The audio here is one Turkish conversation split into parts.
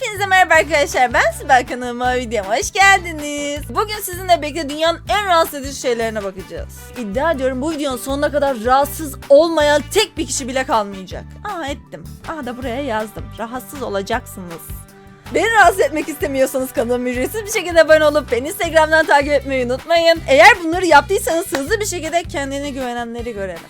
Hepinize merhaba arkadaşlar. Ben Sibel kanalıma videoma hoş geldiniz. Bugün sizinle birlikte dünyanın en rahatsız edici şeylerine bakacağız. İddia ediyorum bu videonun sonuna kadar rahatsız olmayan tek bir kişi bile kalmayacak. Aa ettim. Aa da buraya yazdım. Rahatsız olacaksınız. Beni rahatsız etmek istemiyorsanız kanalıma ücretsiz bir şekilde abone olup beni Instagram'dan takip etmeyi unutmayın. Eğer bunları yaptıysanız hızlı bir şekilde kendine güvenenleri görelim.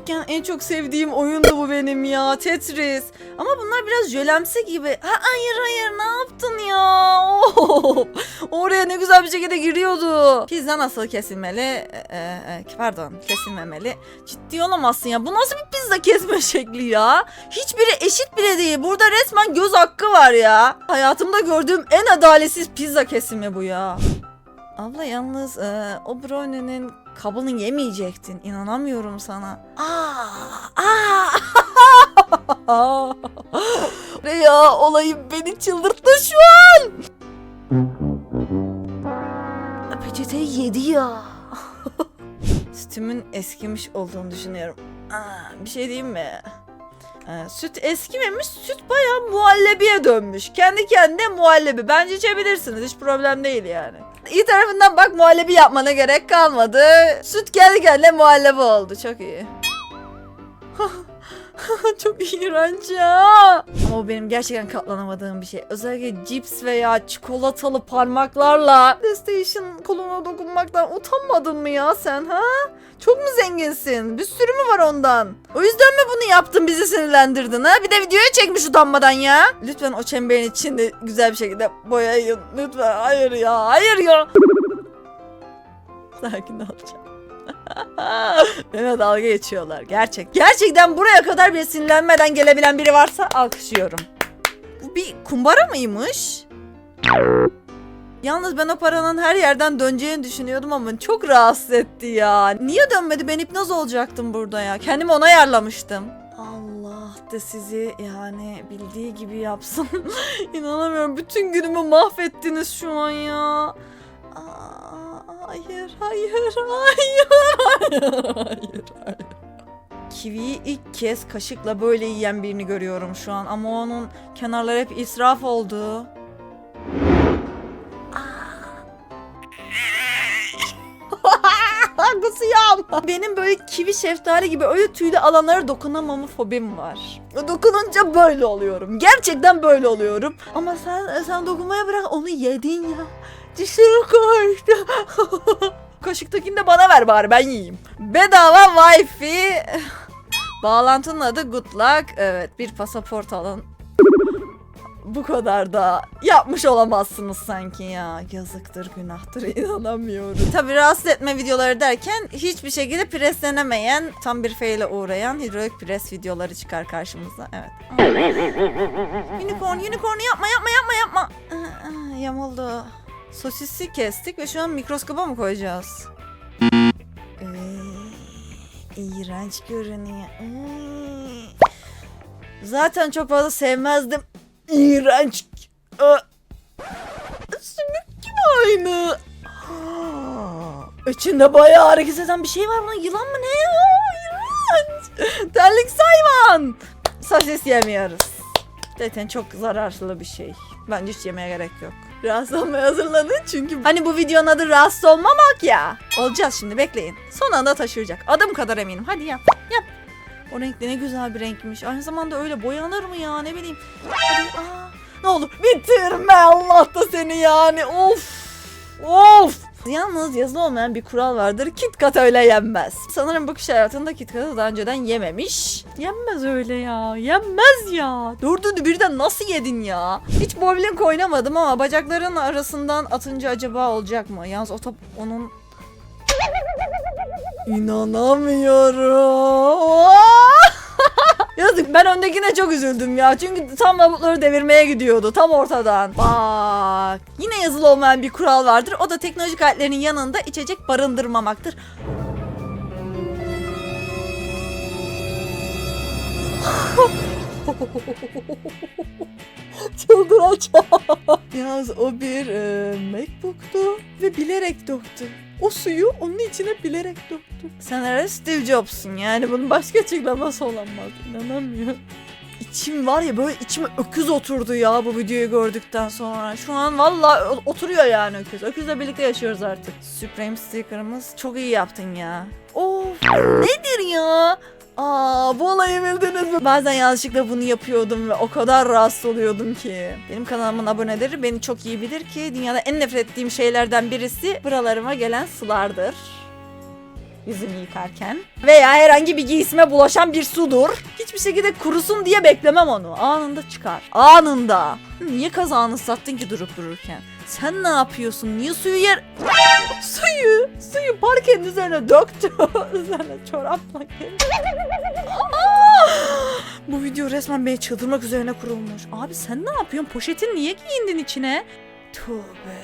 Küçükken en çok sevdiğim oyundu bu benim ya Tetris. Ama bunlar biraz jölemsi gibi. Ha, hayır hayır ne yaptın ya? Oo, oraya ne güzel bir şekilde giriyordu. Pizza nasıl kesilmeli? Ee, e, pardon kesilmemeli. Ciddi olamazsın ya. Bu nasıl bir pizza kesme şekli ya? Hiçbiri eşit bile değil. Burada resmen göz hakkı var ya. Hayatımda gördüğüm en adaletsiz pizza kesimi bu ya. Abla yalnız e, o brownie'nin kabını yemeyecektin. İnanamıyorum sana. Aa, aa. ne ya olayım beni çıldırttı şu an. Peçeteyi yedi ya. Sütümün eskimiş olduğunu düşünüyorum. Aa, bir şey diyeyim mi? Ee, süt eskimemiş, süt bayağı muhallebiye dönmüş. Kendi kendine muhallebi. Bence içebilirsiniz, hiç problem değil yani. İyi tarafından bak muhallebi yapmana gerek kalmadı. Süt kendi kendine muhallebi oldu. Çok iyi. Çok iğrenç ya. Ama o benim gerçekten katlanamadığım bir şey. Özellikle cips veya çikolatalı parmaklarla PlayStation koluna dokunmaktan utanmadın mı ya sen ha? Çok mu zenginsin? Bir sürü mü var ondan? O yüzden mi bunu yaptın bizi sinirlendirdin ha? Bir de videoya çekmiş utanmadan ya. Lütfen o çemberin içinde güzel bir şekilde boyayın. Lütfen. Hayır ya. Hayır ya. Sakin olacağım. Benimle dalga geçiyorlar. Gerçek. Gerçekten buraya kadar bile sinirlenmeden gelebilen biri varsa alkışlıyorum. Bu bir kumbara mıymış? Yalnız ben o paranın her yerden döneceğini düşünüyordum ama çok rahatsız etti ya. Niye dönmedi? Ben hipnoz olacaktım burada ya. Kendimi ona ayarlamıştım. Allah da sizi yani bildiği gibi yapsın. İnanamıyorum. Bütün günümü mahvettiniz şu an ya. Aa, hayır, hayır, hayır, hayır, hayır, hayır. Kiviyi ilk kez kaşıkla böyle yiyen birini görüyorum şu an ama onun kenarları hep israf oldu. Benim böyle kivi şeftali gibi öyle tüylü alanlara dokunamama fobim var. Dokununca böyle oluyorum. Gerçekten böyle oluyorum. Ama sen sen dokunmaya bırak onu yedin ya. Dişlerim koştu. Kaşıktakini de bana ver bari ben yiyeyim. Bedava wifi. Bağlantının adı Good Luck. Evet bir pasaport alın. Bu kadar da yapmış olamazsınız sanki ya. Yazıktır, günahtır, inanamıyorum. Tabii rahatsız etme videoları derken hiçbir şekilde preslenemeyen, tam bir feyle uğrayan hidrolik pres videoları çıkar karşımıza. Evet. unicorn, unicorn yapma, yapma, yapma, yapma. Yamuldu. Sosisi kestik ve şu an mikroskopa mı koyacağız? Ee, iğrenç görünüyor. Ee. Zaten çok fazla sevmezdim. İğrenç. Aa, Sümük gibi aynı. İçinde bayağı hareket eden bir şey var bunun. Yılan mı ne? İğrenç. Terlik hayvan. Sosis yemiyoruz. Zaten çok zararlı bir şey. Bence hiç yemeye gerek yok. Rahatsız olmaya hazırlanın çünkü hani bu videonun adı rahatsız olmamak ya. Olacağız şimdi bekleyin. Son anda taşıyacak. Adım kadar eminim. Hadi yap. Yap. O renk de ne güzel bir renkmiş. Aynı zamanda öyle boyanır mı ya ne bileyim. Hadi, aa, ne olur bitirme Allah da seni yani. Of. Of. Yalnız yazılı olmayan bir kural vardır. KitKat öyle yenmez. Sanırım bu kişi hayatında KitKat'ı daha önceden yememiş. Yenmez öyle ya. Yenmez ya. Dördünü birden nasıl yedin ya? Hiç bowling oynamadım ama bacakların arasından atınca acaba olacak mı? Yalnız o top onun... İnanamıyorum. Ben öndekine çok üzüldüm ya. Çünkü tam lavukları devirmeye gidiyordu. Tam ortadan. Bak. Yine yazılı olmayan bir kural vardır. O da teknolojik aletlerin yanında içecek barındırmamaktır. Çıldıracağım. Yalnız o bir e, Macbook'tu ve bilerek döktü. O suyu onun içine bilerek döktü. Sen herhalde Steve Jobs'un yani bunun başka açıklaması olamaz. İnanamıyorum. içim var ya böyle içime öküz oturdu ya bu videoyu gördükten sonra. Şu an valla oturuyor yani öküz. Öküzle birlikte yaşıyoruz artık. Supreme sticker'ımız çok iyi yaptın ya. Of nedir ya? Aa bu olayı bildiniz mi? Bazen yanlışlıkla bunu yapıyordum ve o kadar rahatsız oluyordum ki. Benim kanalımın aboneleri beni çok iyi bilir ki dünyada en nefret ettiğim şeylerden birisi buralarıma gelen sulardır yüzümü yıkarken. Veya herhangi bir giysime bulaşan bir sudur. Hiçbir şekilde kurusun diye beklemem onu. Anında çıkar. Anında. Niye kazağını sattın ki durup dururken? Sen ne yapıyorsun? Niye suyu yer... suyu, suyu parkenin üzerine döktü. üzerine çorapla geldi. Bu video resmen beni çıldırmak üzerine kurulmuş. Abi sen ne yapıyorsun? Poşetin niye giyindin içine? Tövbe.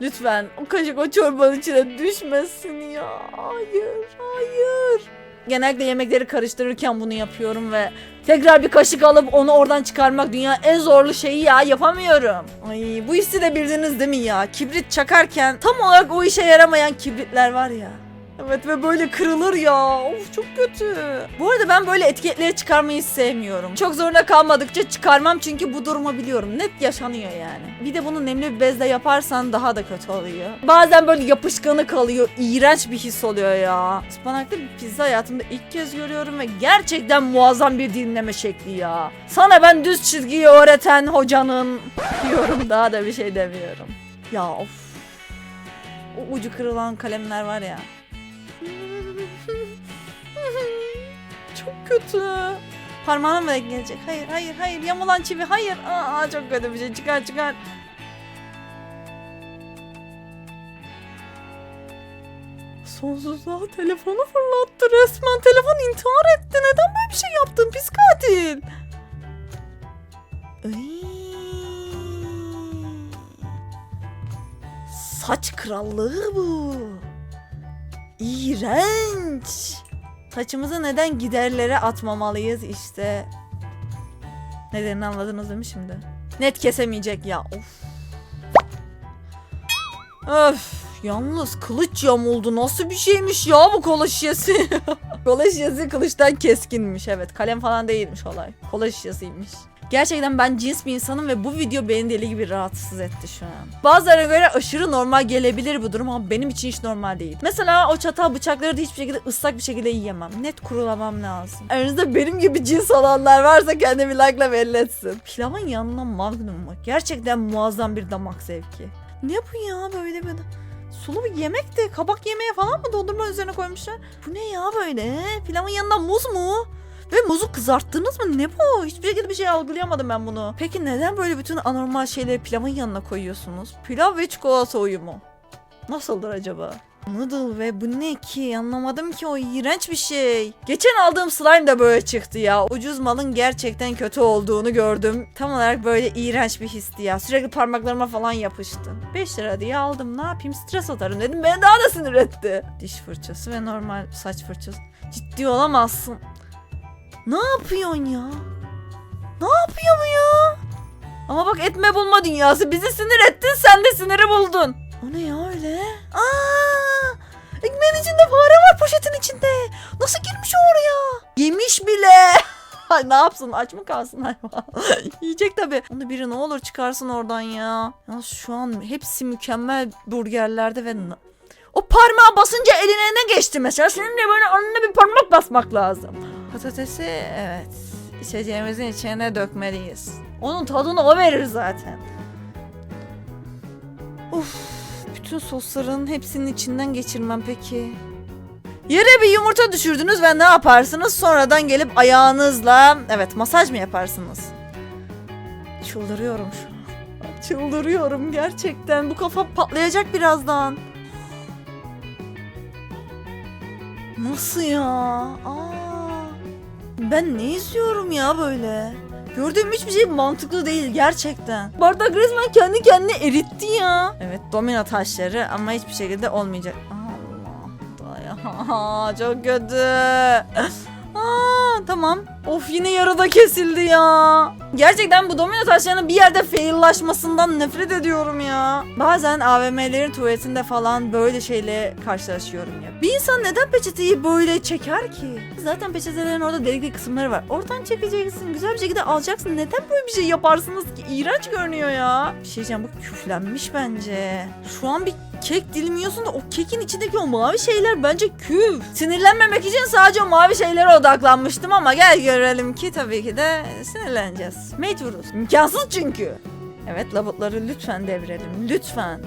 Lütfen o kaşık o çorbanın içine düşmesin ya. Hayır, hayır. Genellikle yemekleri karıştırırken bunu yapıyorum ve tekrar bir kaşık alıp onu oradan çıkarmak dünya en zorlu şeyi ya yapamıyorum. Ay bu hissi de bildiniz değil mi ya? Kibrit çakarken tam olarak o işe yaramayan kibritler var ya. Evet ve böyle kırılır ya. Of çok kötü. Bu arada ben böyle etiketleri çıkarmayı sevmiyorum. Çok zorunda kalmadıkça çıkarmam çünkü bu durumu biliyorum. Net yaşanıyor yani. Bir de bunu nemli bir bezle yaparsan daha da kötü oluyor. Bazen böyle yapışkanı kalıyor. İğrenç bir his oluyor ya. Ispanaklı bir pizza hayatımda ilk kez görüyorum ve gerçekten muazzam bir dinleme şekli ya. Sana ben düz çizgiyi öğreten hocanın diyorum daha da bir şey demiyorum. Ya of. O ucu kırılan kalemler var ya. Kötü. Parmağına mı gelecek? Hayır, hayır, hayır. Yamulan çivi, hayır. Aa, çok kötü bir şey. Çıkar, çıkar. Sonsuzluğa telefonu fırlattı resmen. Telefon intihar etti. Neden böyle bir şey yaptın pis katil? Ay. Saç krallığı bu. İğrenç. Saçımızı neden giderlere atmamalıyız işte. Nedenini anladınız değil mi şimdi? Net kesemeyecek ya. Of. Öf. Yalnız kılıç yamuldu. Nasıl bir şeymiş ya bu kola şişesi? kola şişesi kılıçtan keskinmiş. Evet kalem falan değilmiş olay. Kola şişesiymiş. Gerçekten ben cins bir insanım ve bu video beni deli gibi rahatsız etti şu an. Bazılarına göre aşırı normal gelebilir bu durum ama benim için hiç normal değil. Mesela o çatal bıçakları da hiçbir şekilde ıslak bir şekilde yiyemem. Net kurulamam lazım. Aranızda benim gibi cins olanlar varsa kendini like'la belli etsin. Pilavın yanına magnum mu? Gerçekten muazzam bir damak zevki. Ne bu ya böyle bir... Sulu bir yemek de kabak yemeğe falan mı dondurma üzerine koymuşlar? Bu ne ya böyle? Pilavın yanında muz mu? Ve muzu kızarttınız mı? Ne bu? Hiçbir şekilde bir şey algılayamadım ben bunu. Peki neden böyle bütün anormal şeyleri pilavın yanına koyuyorsunuz? Pilav ve çikolata uyumu. Nasıldır acaba? Noodle ve bu ne ki? Anlamadım ki o iğrenç bir şey. Geçen aldığım slime de böyle çıktı ya. Ucuz malın gerçekten kötü olduğunu gördüm. Tam olarak böyle iğrenç bir histi ya. Sürekli parmaklarıma falan yapıştı. 5 lira diye aldım. Ne yapayım? Stres atarım dedim. Beni daha da sinir etti. Diş fırçası ve normal saç fırçası. Ciddi olamazsın. Ne yapıyorsun ya? Ne yapıyor bu ya? Ama bak etme bulma dünyası. Bizi sinir ettin sen de siniri buldun. O ne ya öyle? Aa! Ekmeğin içinde fare var poşetin içinde. Nasıl girmiş oraya? Yemiş bile. Ne yapsın aç mı kalsın hayvan? Yiyecek tabi. Onu biri ne olur çıkarsın oradan ya. Ya şu an hepsi mükemmel burgerlerde ve o parmağı basınca eline ne geçti mesela? Senin de böyle önüne bir parmak basmak lazım. Patatesi evet içeceğimizin içine dökmeliyiz. Onun tadını o verir zaten. Uf, bütün sosların hepsinin içinden geçirmem peki. Yere bir yumurta düşürdünüz ve ne yaparsınız? Sonradan gelip ayağınızla evet masaj mı yaparsınız? Çıldırıyorum şu an. Çıldırıyorum gerçekten. Bu kafa patlayacak birazdan. Nasıl ya? Aa, ben ne izliyorum ya böyle? Gördüğüm hiçbir şey mantıklı değil gerçekten. Bardak resmen kendi kendine eritti ya. Evet domino taşları ama hiçbir şekilde olmayacak. Allah. Çok kötü. Aa, tamam. Of yine yarıda kesildi ya. Gerçekten bu domino taşlarının bir yerde faillaşmasından nefret ediyorum ya. Bazen AVM'lerin tuvaletinde falan böyle şeyle karşılaşıyorum ya. Bir insan neden peçeteyi böyle çeker ki? Zaten peçetelerin orada delikli kısımları var. Oradan çekeceksin. Güzel bir şekilde alacaksın. Neden böyle bir şey yaparsınız ki? İğrenç görünüyor ya. Bir şey diyeceğim bu küflenmiş bence. Şu an bir kek dilimiyorsun da o kekin içindeki o mavi şeyler bence küf. Sinirlenmemek için sadece o mavi şeylere odaklanmıştım ama gel görelim ki tabii ki de sinirleneceğiz. Mecburuz. İmkansız çünkü. Evet labutları lütfen devirelim. Lütfen.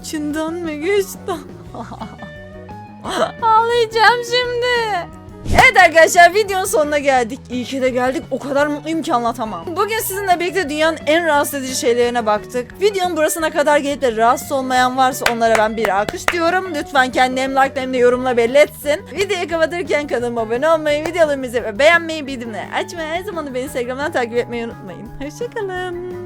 İçinden mi geçti? Ağlayacağım şimdi. Evet arkadaşlar videonun sonuna geldik. İyi ki de geldik. O kadar mutluyum ki anlatamam. Bugün sizinle birlikte dünyanın en rahatsız edici şeylerine baktık. Videonun burasına kadar gelip de rahatsız olmayan varsa onlara ben bir alkış diyorum. Lütfen kendi hem like hem de yorumla belli etsin. Videoyu kapatırken kanalıma abone olmayı, videolarımızı ve beğenmeyi, bildirimleri açmayı, her zaman da beni Instagram'dan takip etmeyi unutmayın. Hoşçakalın.